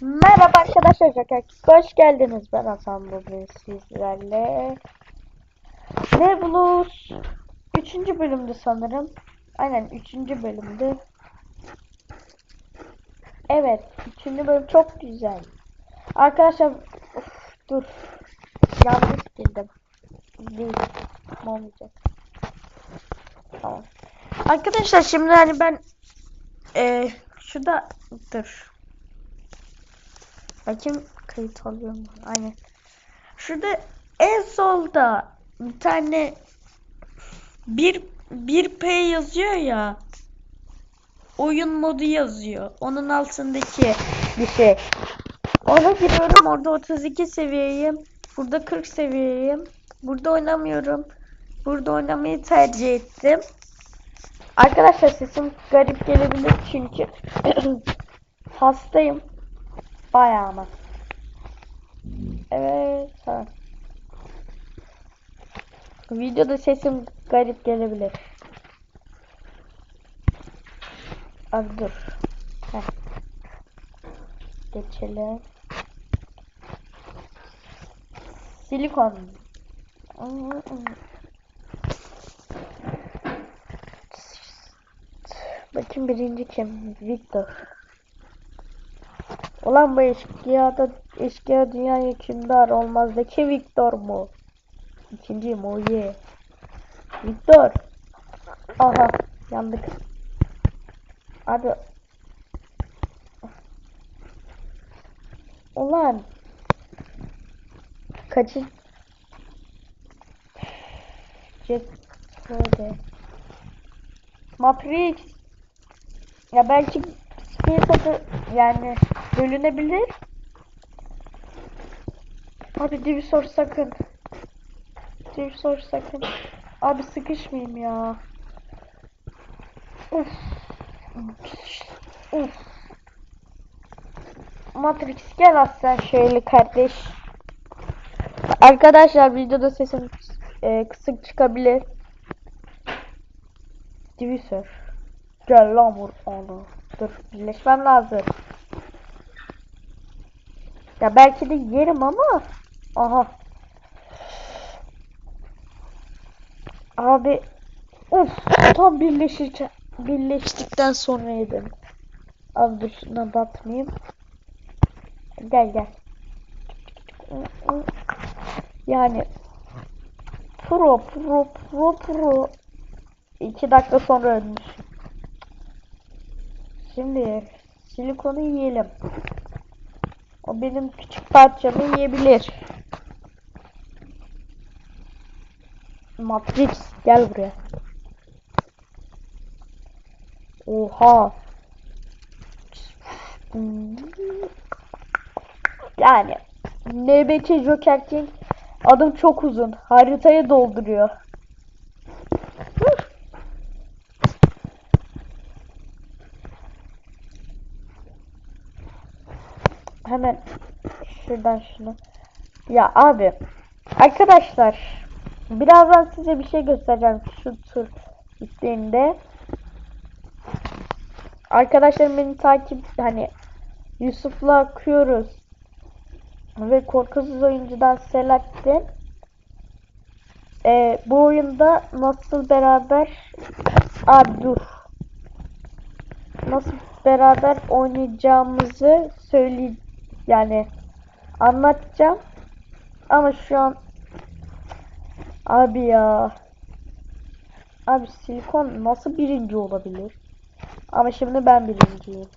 Merhaba arkadaşlar, Joker. hoş geldiniz. Ben Hasan bugün sizlerle. Ne Blues? Üçüncü bölümdü sanırım. Aynen üçüncü bölümdü. Evet, üçüncü bölüm çok güzel. Arkadaşlar, of, dur. Yanlış girdim. Değil, olmayacak. Tamam. Arkadaşlar şimdi hani ben e, şurada dur. Bakayım kayıt alıyor mu? Aynen. Şurada en solda bir tane bir bir P yazıyor ya. Oyun modu yazıyor. Onun altındaki bir şey. Ona giriyorum. Orada 32 seviyeyim. Burada 40 seviyeyim. Burada oynamıyorum. Burada oynamayı tercih ettim. Arkadaşlar sesim garip gelebilir çünkü hastayım. Bayağı ama. Evet. Ha. Videoda sesim garip gelebilir. Abi dur. Heh. Geçelim. Silikon. Bakın birinci kim? Victor. Ulan bu eşkıyada eşkıya dünya hükümdar olmazdaki Victor mu? İkinci mi o ye? Victor. Aha yandık. Abi. Ulan. Kaçı? Jet. Şöyle. Matrix. Ya belki skin satı yani bölünebilir. Abi Divisor sakın. Divisor sakın. Abi sıkışmayayım ya. Uf. Uf. Matrix gel aslan şöyle kardeş. Arkadaşlar videoda sesim e, kısık çıkabilir. Divisor. Gel lan vur onu. Dur birleşmem lazım. Ya belki de yerim ama. Aha. Abi. Of. Tam birleşirken. Birleştikten sonra yedim. Abi dur şuna batmayayım. Gel gel. Yani. Pro pro pro pro. İki dakika sonra ölmüş. Şimdi silikonu yiyelim. Benim küçük parçamı yiyebilir. Matrix gel buraya. Oha. Yani nöbetçi Joker King adım çok uzun. Haritayı dolduruyor. Hemen şuradan şunu. Ya abi. Arkadaşlar. Birazdan size bir şey göstereceğim. Şu tur bittiğinde. Arkadaşlarım beni takip hani Yusuf'la akıyoruz. Ve korkusuz oyuncudan Selahattin. Ee, bu oyunda nasıl beraber abi dur. Nasıl beraber oynayacağımızı söyle yani anlatacağım. Ama şu an abi ya abi silikon nasıl birinci olabilir? Ama şimdi ben birinciyim.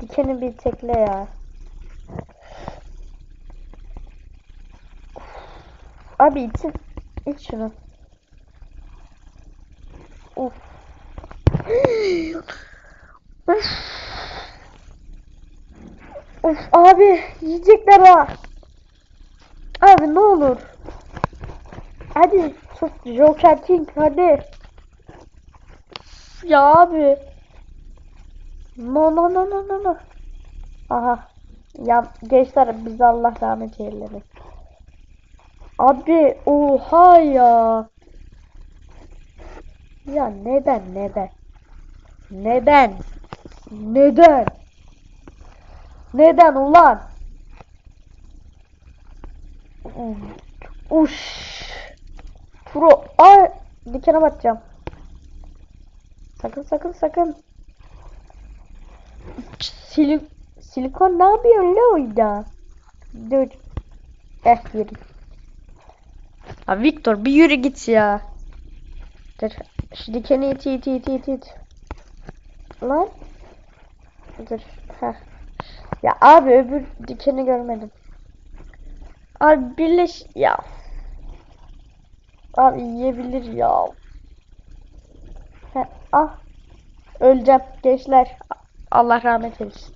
Dikeni bir tekle ya. Abi için iç şunu. Uf. Uf. Of abi yiyecekler ha. Abi ne olur. Hadi Joker King hadi. Ya abi. No no no no no no. Aha. Ya gençler biz Allah rahmet eylesin. Abi oha ya. Ya neden neden? Neden? Neden? Neden ulan? Uş. Pro. Ay dikene batacağım. Sakın sakın sakın. Silik silikon ne yapıyor la orada? Dur. Eh yürü. Ha Victor bir yürü git ya. Dur. Şu dikeni it it it it it. Lan. Dur. Heh. Ya abi öbür dikeni görmedim. Abi birleş ya. Abi yiyebilir ya. Heh, ah. Öleceğim gençler. Allah rahmet eylesin.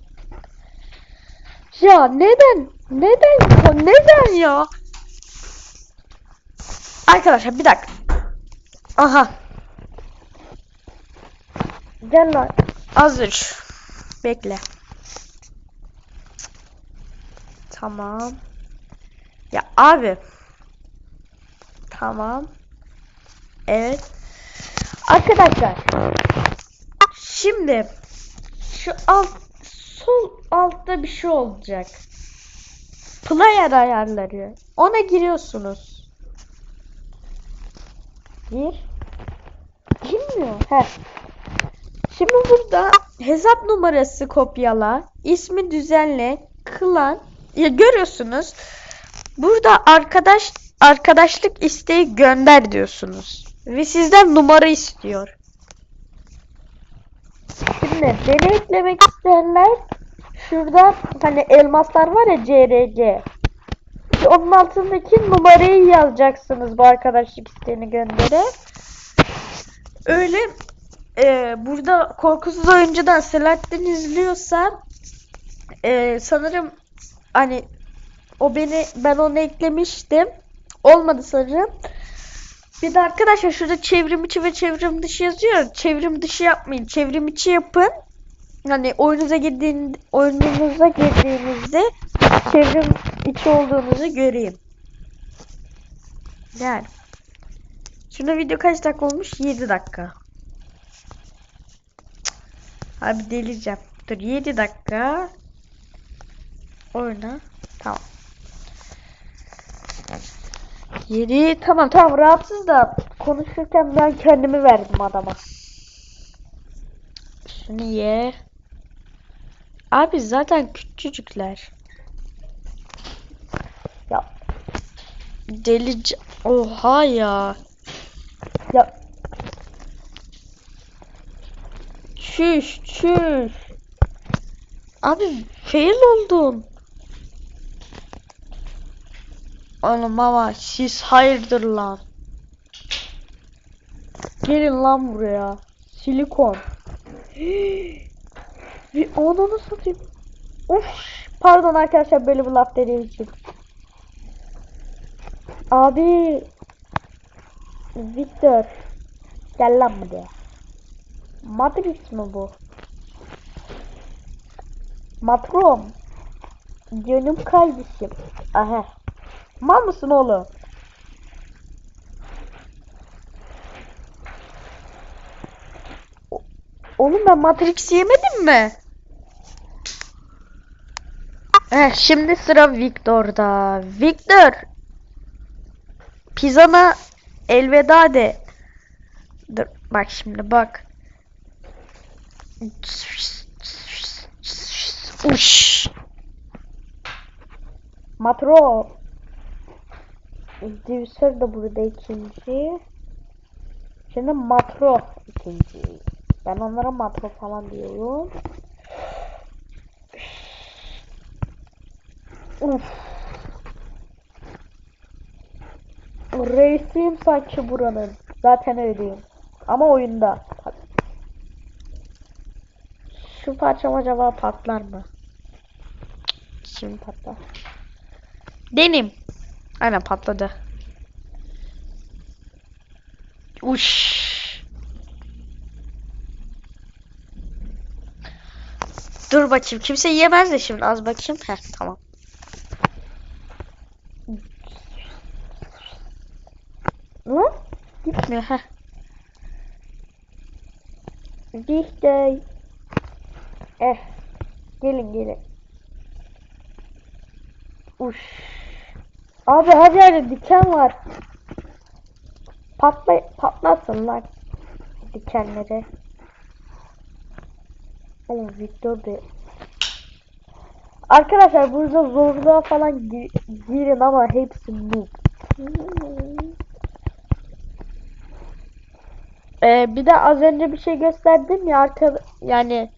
Ya neden? Neden? Ya neden ya? Arkadaşlar bir dakika. Aha. Gel lan. Hazır. Bekle. Tamam. Ya abi. Tamam. Evet. Arkadaşlar. Şimdi şu alt sol altta bir şey olacak. Player ayarları. Ona giriyorsunuz. Gir. Girmiyor. Heh. Şimdi burada hesap numarası kopyala, ismi düzenle, klan. Ya görüyorsunuz. Burada arkadaş arkadaşlık isteği gönder diyorsunuz. Ve sizden numara istiyor. Şimdi beni eklemek isteyenler şurada hani elmaslar var ya CRC. İşte Onun altındaki numarayı yazacaksınız bu arkadaşlık isteğini göndere. Öyle e, burada korkusuz oyuncudan Selahattin izliyorsa e, sanırım hani o beni ben onu eklemiştim. Olmadı sanırım. Bir de arkadaşlar şurada çevrim içi ve çevrim dışı yazıyor. Çevrim dışı yapmayın. Çevrim içi yapın. Hani oyunuza girdiğin oyununuza girdiğinizde çevrim içi olduğunuzu göreyim. Yani. Şuna video kaç dakika olmuş? 7 dakika. Abi delireceğim. Dur 7 dakika. Oyna. Tamam. 7 tamam tamam rahatsız da konuşurken ben kendimi verdim adama. Şunu ye. Abi zaten küçücükler. Ya delice oha ya. Ya Çüş çüş. Abi fail oldum. Oğlum ama siz hayırdır lan. Gelin lan buraya. Silikon. Bir ananı satayım. Of. Pardon arkadaşlar böyle bir laf dediğim için. Abi. Victor. Gel lan buraya. Matrix mi bu? Matrom. Canım kardeşim. Aha. Mal mısın oğlum? Oğlum ben Matrix yemedim mi? Eh, şimdi sıra Victor'da. Victor. Pizzana elveda de. Dur bak şimdi bak. Uş. Matro. Divsör de burada ikinci. Şimdi matro ikinci. Ben onlara matro falan diyorum. Uf. Reisiyim sanki buranın. Zaten öyleyim. Ama oyunda. Şu parçam acaba patlar mı? Şimdi patlar. Denim. Aynen patladı. Uş. Dur bakayım. Kimse yiyemez de şimdi. Az bakayım. Heh tamam. Lan? Gitmiyor. Heh. Dichte. Eh. Gelin gelin. Uş. Abi her yerde diken var. Patla patlatın lan dikenleri. Oğlum Victor de. Arkadaşlar burada zorluğa falan gi- girin ama hepsi noob. Ee, bir de az önce bir şey gösterdim ya arka yani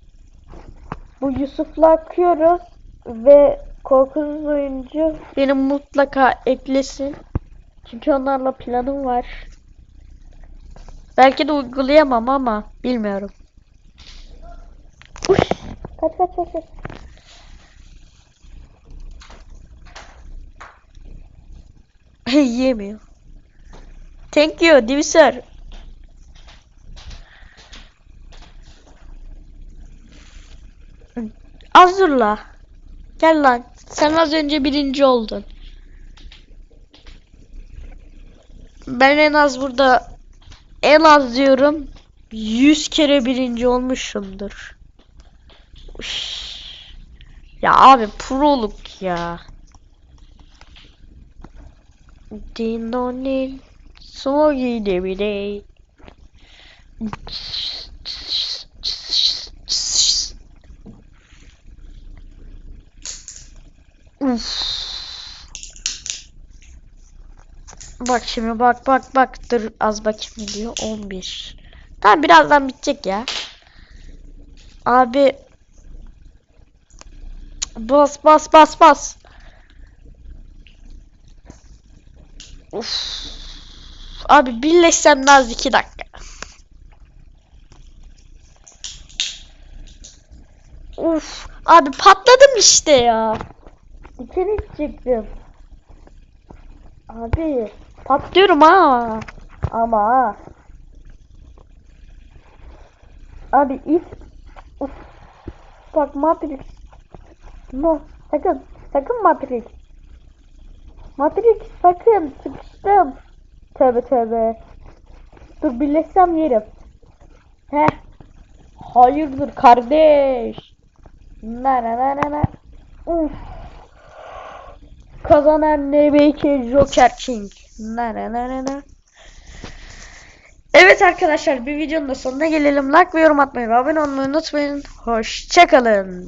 bu Yusuf'la akıyoruz ve korkusuz oyuncu beni mutlaka eklesin. Çünkü onlarla planım var. Belki de uygulayamam ama bilmiyorum. Uş. Kaç kaç kaç. kaç. Yiyemiyor. Thank you, Divisör. Azurla. Gel lan. Sen az önce birinci oldun. Ben en az burada en az diyorum 100 kere birinci olmuşumdur. Uş. Ya abi proluk ya. Din don din. Sogi de bir day. Uf. Bak şimdi bak bak bak dur az bakayım diyor 11. Tamam birazdan bitecek ya. Abi bas bas bas bas. Uf. Abi birleşsem az 2 dakika. Uf. Abi patladım işte ya. Dikeni çıktım. Abi patlıyorum ha. Ama Abi if Uf. Bak Matrix. No, sakın. Sakın Matrix. Matrix sakın. Sıkıştım. Tövbe tövbe. Dur birleşsem yerim. Heh. Hayırdır kardeş. Na na na na na. Uf. Kazanan NBK Joker King. Na na na. Evet arkadaşlar bir videonun da sonuna gelelim. Like ve yorum atmayı ve abone olmayı unutmayın. Hoşçakalın.